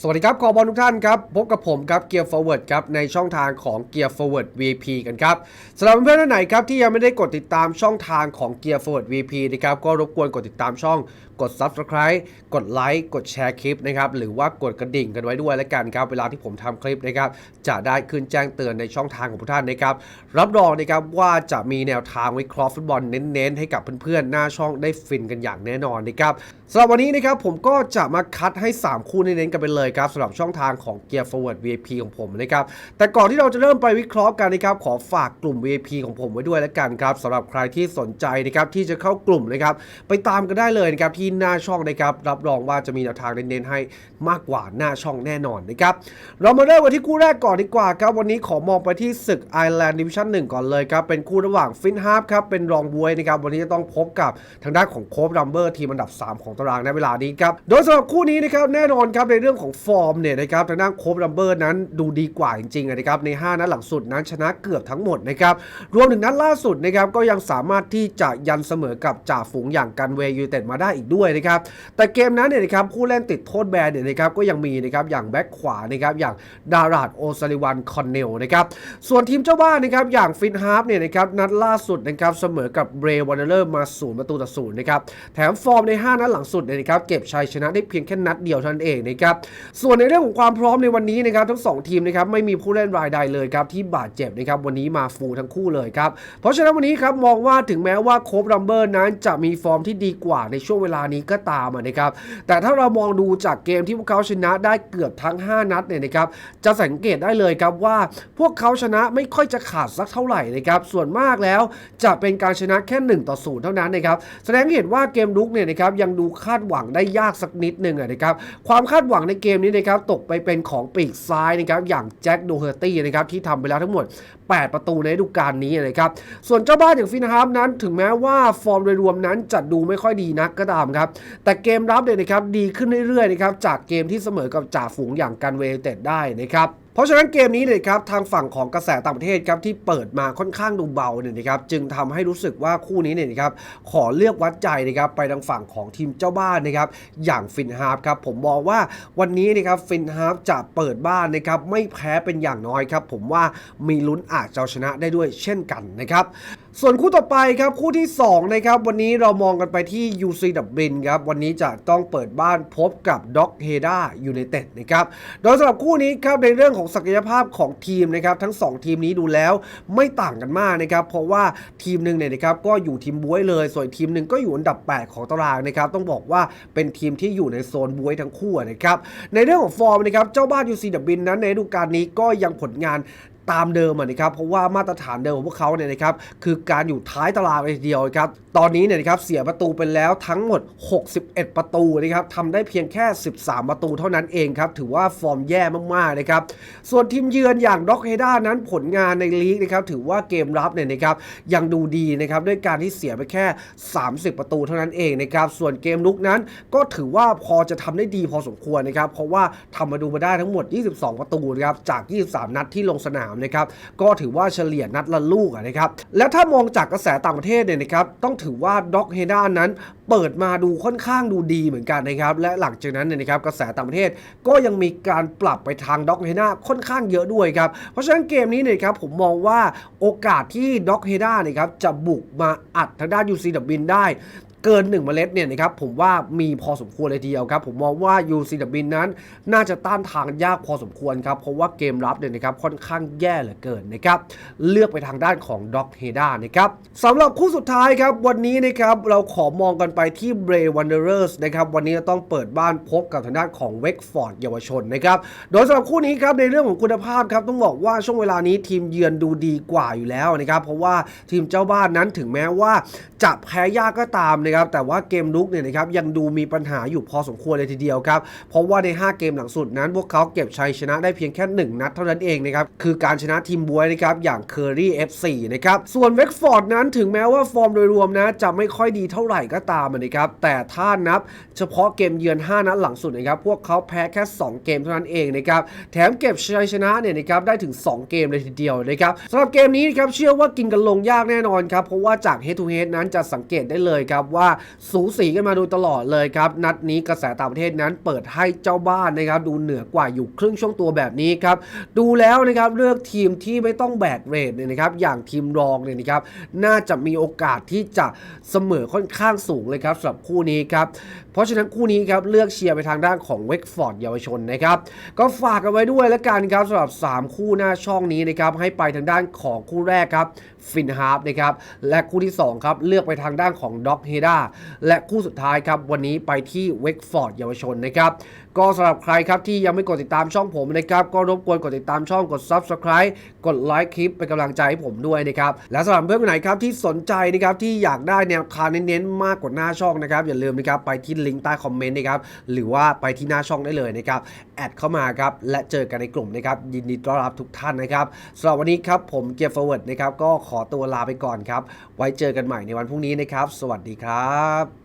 สวัสดีครับขอบอลทุกท่านครับ พบกับผมครับเกียร์ Forward ครับในช่องทางของ Gear Forward VP กันครับสำหรับเพื่อนๆท่านไหนครับที่ยังไม่ได้กดติดตามช่องทางของ Gear Forward VP นะครับก็รบกวนกดติดตามช่องกด Subscribe กดไลค์กดแชร์คลิปนะครับหรือว่ากดกระดิ่งกันไว้ด้วยแล้วกันครับเวลาที่ผมทำคลิปนะครับจะได้ขึ้นแจ้งเตือนในช่องทางของทุกท่านนะครับรับรองนะครับว่าจะมีแนวทางวิเคราะห์ฟุตบอลเน้นๆ ให้กับเพื่อนๆหน้าช่องได้ฟินกันอย่างแน่นอนนะครับสำหรับวันนี้นะครับผมก็จะมาคัดให้ 3 คู่เน้นๆกันไปเลยยครับสำหรับช่องทางของ Gear Forward VIP ของผมนะครับแต่ก่อนที่เราจะเริ่มไปวิเคราะห์กันนะครับขอฝากกลุ่ม VIP ของผมไว้ด้วยแล้วกันครับสำหรับใครที่สนใจนะครับที่จะเข้ากลุ่มนะครับไปตามกันได้เลยนะครับที่หน้าช่องนะครับรับรองว่าจะมีแนวทางเน้นๆให้มากกว่าหน้าช่องแน่นอนนะครับเรามาเริ่มกันที่คู่แรกก่อนดีกว่าครับวันนี้ขอมองไปที่ศึกไอร์แลนด์ดิวิชั่น1ก่อนเลยครับเป็นคู่ระหว่างฟินฮาร์ฟครับเป็นรองบวยนะครับวันนี้จะต้องพบกับทางด้านของโคฟรัมเบอร์ทีมอันดับ 3 ของตารางในเวลานี้ครับโดยสำหรับคู่นี้นะครับแน่นอนครับในเรื่องของฟอร์มเนี่ยนะครับทางด้านโคฟรัมเบอร์นั้นดูดีกว่าจริงๆนะครับใน 5 นัดหลังสุดนั้นชนะเกือบทั้งหมดนะครับรวมถึงนัดล่าสุดนะครับก็ยังสามารถที่จะยันเสมอกับจ่าฝูงอย่างกันเวย์ยูเต็ดมาได้อีกด้วยนะครับแต่เกมนั้นเนี่ยนะครับผู้เล่นติดโทษแบนเนี่ยนะครับก็ยังมีนะครับอย่างแบ็คขวานะครับอย่างดาราดโอซาลิวันคอนเนลนะครับส่วนทีมเจ้าบ้านนะครับอย่างฟินฮาร์ฟเนี่ยนะครับนัดล่าสุดนะครับเสมอกับเบรวันเดอร์มาศูนย์ประตูต่อศูนย์นะครับแถมฟอร์มใน 5 นัดหลังสุดเนี่ยนะครับเก็บชัยชนะได้เพียงแค่นัดเดียวเท่านั้นเองนะครับส่วนในเรื่องของความพร้อมในวันนี้นะครับทั้งสองทีมนะครับไม่มีผู้เล่นรายใดเลยครับที่บาดเจ็บนะครับวันนี้มาฟูลทั้งคู่เลยครับเพราะฉะนั้นวันนี้ครับมองว่าถึงแม้ว่าโคฟรัมเบอร์นั้นจะมีฟอร์มที่ดีกว่าในช่วงเวลานี้ก็ตามนะครับแต่ถ้าเรามองดูจากเกมที่พวกเขาชนะได้เกือบทั้ง 5 นัดเนี่ยนะครับจะสังเกตได้เลยครับว่าพวกเขาชนะไม่ค่อยจะขาดสักเท่าไหร่นะครับส่วนมากแล้วจะเป็นการชนะแค่ 1 ต่อ 0 เท่านั้นนะครับแสดงให้เห็นว่าเกมลุกเนี่ยนะครับยังดูคาดหวังได้ยากสักนิดหนึ่งนะครับความคาดหวังในเกมมนี้นะครับตกไปเป็นของปีกซ้ายนะครับอย่างแจ็คโดเฮอร์ตี้นะครับที่ทำไปแล้วทั้งหมด 8 ประตูในฤดูกาลนี้นะครับส่วนเจ้าบ้านอย่างฟินฮาร์ฟนั้นถึงแม้ว่าฟอร์มโดยรวมนั้นจะดูไม่ค่อยดีนักก็ตามครับแต่เกมรับเนี่ยนะครับดีขึ้นเรื่อยๆนะครับจากเกมที่เสมอกับจ่าฝูงอย่างกันเวลเต็ดได้นะครับ เพราะฉะนั้นเกมนี้เนี่ยครับทางฝั่งของกระแสต่างประเทศครับที่เปิดมาค่อนข้างดูเบาเนี่ยนะครับจึงทำให้รู้สึกว่าคู่นี้เนี่ยนะครับขอเลือกวัดใจนะครับไปทางฝั่งของทีมเจ้าบ้านนะครับอย่างฟินฮาร์ฟครับผมมองว่าวันนี้นะครับฟินฮาร์ฟจะเปิดบ้านนะครับไม่แพ้เป็นอย่างน้อยครับผมว่ามีลุ้นอาจจะเอาชนะได้ด้วยเช่นกันนะครับ ส่วนคู่ต่อไปครับคู่ที่2นะครับวันนี้เรามองกันไปที่ UC ดับบินครับวันนี้จะต้องเปิดบ้านพบกับด็อกเฮดายูไนเต็ดนะครับโดยสำหรับคู่นี้ครับในเรื่องของศักยภาพของทีมนะครับทั้ง 2 ทีมนี้ดูแล้วไม่ต่างกันมากนะครับเพราะว่าทีมหนึ่งเนี่ยนะครับก็อยู่ทีมบวยเลย ส่วนทีมหนึ่งก็อยู่อันดับ 8 ของตารางนะครับต้องบอกว่าเป็นทีมที่อยู่ในโซนบวยทั้งคู่นะครับในเรื่องของฟอร์มนะครับเจ้าบ้าน UC ดับบินนั้นในฤดูกาลนี้ก็ยังผลงาน ตามเดิมนะครับเพราะว่ามาตรฐานเดิมของพวกเขาเนี่ยนะครับคือการอยู่ท้ายตารางเลยทีเดียวครับตอนนี้เนี่ยนะครับเสียประตูไปแล้วทั้งหมด 61 ประตูนะครับทำได้เพียงแค่ 13 ประตูเท่านั้นเองครับถือว่าฟอร์มแย่มากๆนะครับส่วนทีมเยือนอย่างด็อกเฮด้านั้นผลงานในลีกนะครับถือว่าเกมรับเนี่ยนะครับยังดูดีนะครับด้วยการที่เสียไปแค่ 30 ประตูเท่านั้นเองนะครับส่วนเกมลุกนั้นก็ถือว่าพอจะทำได้ดีพอสมควรนะครับเพราะว่าทำมาดูมาได้ทั้งหมด 22 ประตูนะครับจาก 23 นัดที่ลงสนามนะครับก็ถือว่าเฉลี่ยนัดละลูกนะครับแล้วถ้ามองจากกระแสต่างประเทศเนี่ยนะครับต้องถือว่าด็อกเฮด้านั้นเปิดมาดูค่อนข้างดูดีเหมือนกันนะครับและหลังจากนั้นเนี่ยนะครับกระแสต่างประเทศก็ยังมีการปรับไปทางด็อกเฮด้าค่อนข้างเยอะด้วยครับเพราะฉะนั้นเกมนี้เนี่ยครับผมมองว่าโอกาสที่ด็อกเฮด้าเนี่ยครับจะบุกมาอัดทางด้านยูซีดับบินได้ เกิน 1 เมล็ดเนี่ยนะครับผมว่ามีพอสมควรเลยทีเดียวครับ ผมมองว่า UC ดับบินนั้น น่าจะต้านทางยากพอสมควรครับ เพราะว่าเกมรับเนี่ยนะครับค่อนข้างแย่เหลือเกินนะครับเลือกไปทางด้านของด็อกเฮด้านะครับสำหรับคู่สุดท้ายครับวันนี้นะครับเราขอมองกันไปที่เบรวันเดอร์สนะครับวันนี้จะต้องเปิดบ้านพบกับทางด้านของเวกฟอร์ดเยาวชนนะครับโดยสำหรับคู่นี้ครับในเรื่องของคุณภาพครับต้องบอกว่าช่วงเวลานี้ทีมเยือนดูดีกว่าอยู่แล้วนะครับเพราะว่าทีมเจ้าบ้านนั้นถึงแม้ว่าจะแพ้ยากก็ตามนะครับแต่ว่าเกมลุกเนี่ยนะครับยังดูมีปัญหาอยู่พอสมควรเลยทีเดียวครับเพราะว่าใน 5 เกมหลังสุดนั้น พวกเขาเก็บชัยชนะได้เพียงแค่ 1 นัดเท่านั้นเองนะครับคือการชนะทีมบวยนะครับอย่างเคอรี่ FC นะครับส่วนเวกฟอร์ดนั้นถึงแม้ว่าฟอร์มโดยรวมนะจะไม่ค่อยดีเท่าไหร่ก็ตามนะครับแต่ถ้านับเฉพาะเกมเยือน 5 นัดหลังสุดนะครับพวกเขาแพ้แค่ 2 เกมเท่านั้นเองนะครับแถมเก็บชัยชนะเนี่ยนะครับได้ถึง 2 เกมเลยทีเดียวนะครับสำหรับเกมนี้นะครับเชื่อว่ากินกันลงยากแน่นอนครับเพราะว่าจาก head to head นั้นจะสังเกตได้เลยครับว่าว่าสูสีกันมาโดยตลอดเลยครับ นัดนี้กระแสต่างประเทศนั้นเปิดให้เจ้าบ้านนะครับดูเหนือกว่าอยู่ครึ่งช่วงตัวแบบนี้ครับ ดูแล้วนะครับเลือกทีมที่ไม่ต้องแบกเรทเนี่ยนะครับอย่างทีมรองเนี่ยนะครับน่าจะมีโอกาสที่จะเสมอค่อนข้างสูงเลยครับสำหรับคู่นี้ครับ เพราะฉะนั้นคู่นี้ครับเลือกเชียร์ไปทางด้านของเวกฟอร์ดเยาวชนนะครับก็ฝากกันไว้ด้วยแล้วกันครับสำหรับ 3 คู่หน้าช่องนี้นะครับให้ไปทางด้านของคู่แรกครับฟินฮาร์ฟนะครับและคู่ที่2ครับเลือกไปทางด้านของด็อกเฮดาและคู่สุดท้ายครับวันนี้ไปที่เวกฟอร์ดเยาวชนนะครับก็สำหรับใครครับที่ยังไม่กดติดตามช่องผมนะครับก็รบกวนกดติดตามช่องกด Subscribe กดไลค์คลิปเป็นกำลังใจให้ผมด้วยนะครับและสำหรับเพื่อนคนไหนครับที่สนใจนะครับที่อยากได้แนวทางเน้นๆมากกว่าหน้าช่องนะครับอย่าลืมนะครับไปที่ลิงก์ใต้คอมเมนต์นะครับหรือว่าไปที่หน้าช่องได้เลยนะครับแอดเข้ามาครับและเจอกันในกลุ่มนะครับยินดีต้อนรับทุกท่านนะครับสำหรับวันนี้ครับผมเกียร์ฟอร์เวิร์ดนะครับก็ขอตัวลาไปก่อนครับไว้เจอกันใหม่ในวันพรุ่งนี้นะครับ สวัสดีครับ